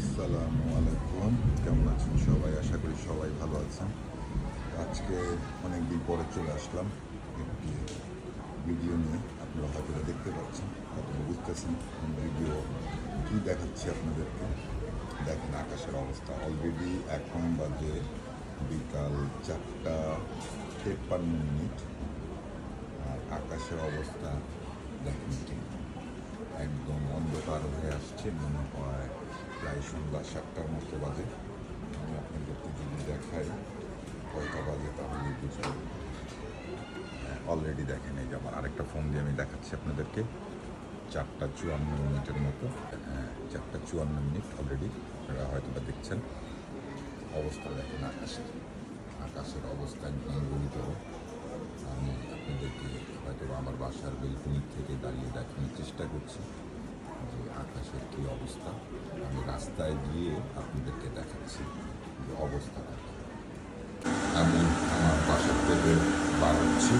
আসসালামু আলাইকুম। কেমন আছেন সবাই? আশা করি সবাই ভালো আছেন। আজকে অনেক দিন পরে চলে আসলাম একটি ভিডিও নিয়ে। আপনারা হয়তো দেখতে পাচ্ছেন হয়তো বুঝতেছেন ভিডিও কী দেখাচ্ছি আপনাদেরকে। দেখেন আকাশের অবস্থা অলরেডি এখন বাজে বিকাল চারটা তেপ্পান্ন মিনিট। আর আকাশের অবস্থা দেখেন একদম অন্ধকার। হয়ে মনে হয় প্রায় সন্ধ্যা সাতটার মতো বাজে। আমি আপনাদেরকে যদি দেখাই কয়টা বাজে তাহলে বুঝবেন অলরেডি দেখেন, এই যে আমার আরেকটা ফোন দিয়ে আমি দেখাচ্ছি আপনাদেরকে। চারটা চুয়ান্ন মিনিটের মতো। হ্যাঁ চারটা চুয়ান্ন মিনিট অলরেডি আপনারা হয়তো বা দেখছেন। অবস্থা দেখেন আকাশের। আকাশের অবস্থা একদম আমি আপনাদেরকে হয়তো আমার বাসার বেলকুনি থেকে দাঁড়িয়ে দেখানোর চেষ্টা করছি। যে আকাশের কী অবস্থা, আমি রাস্তায় গিয়ে আপনাদেরকে দেখাচ্ছি যে অবস্থাটা। আমি আমার বাসার থেকে বার হচ্ছি।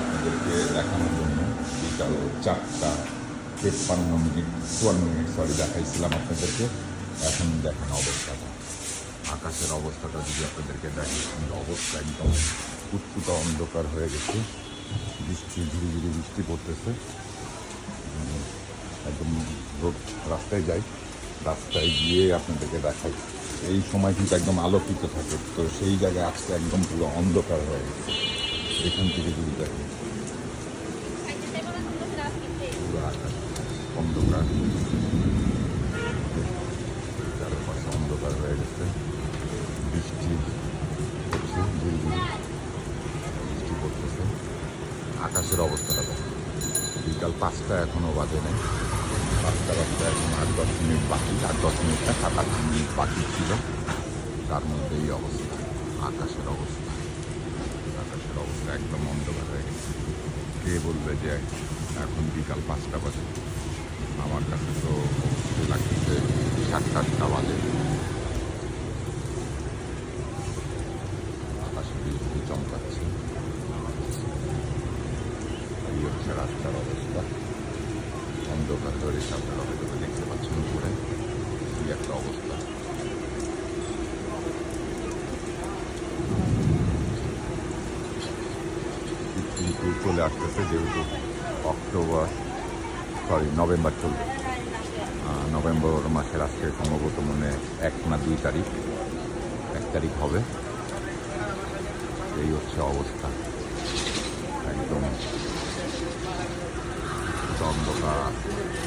আপনাদেরকে দেখানোর জন্য বিকাল চারটা তেপ্পান্ন মিনিট, চুয়ান্ন মিনিট সরি দেখাইছিলাম আপনাদেরকে। এখন দেখেন অবস্থাটা। আকাশের অবস্থাটা যদি আপনাদেরকে কিন্তু অবস্থা একদম উৎপুত অন্ধকার হয়ে গেছে। বৃষ্টি ধীরে ধীরে বৃষ্টি পড়তেছে। একদম রোড রাস্তায় যাই। রাস্তায় গিয়ে আপনাদেরকে দেখাই। এই সময় কিন্তু একদম আলোকিত থাকে। তো সেই জায়গায় আজকে একদম পুরো অন্ধকার হয়ে গেছে। এখান থেকে যদি দেখেন। পুরো আকাশ অন্ধকার। চারপাশে অন্ধকার হয়ে গেছে। বৃষ্টি হচ্ছে বৃষ্টি পড়তেছে। আকাশের অবস্থাটা বিকাল পাঁচটা এখনও বাজে নেই। পাঁচটা বাজতে এখন আট দশ মিনিট বাকি আট দশ মিনিটটা সাত আট মিনিট বাকি ছিল। তার মধ্যে এই অবস্থা, আকাশের অবস্থা। আকাশের অবস্থা একদম অন্ধকার হয়ে গেছে। কে বলবে যে এখন বিকাল পাঁচটা বাজে? আমার কাছে তো লাগতেছে সাতটা, আটটা বাজে। আকাশের চমকাচ্ছে এই হচ্ছে রাস্তার অবস্থা অন্ধকার ধরে আপনারা হয়তো দেখতে পাচ্ছেন উপরে কি একটা অবস্থা চলে আসতেছে যেহেতু অক্টোবর সরি নভেম্বর চলবে নভেম্বর মাসের আজকে সম্ভবত মনে এক না দুই তারিখ এক তারিখ হবে এই হচ্ছে অবস্থা একদম অন্ধকার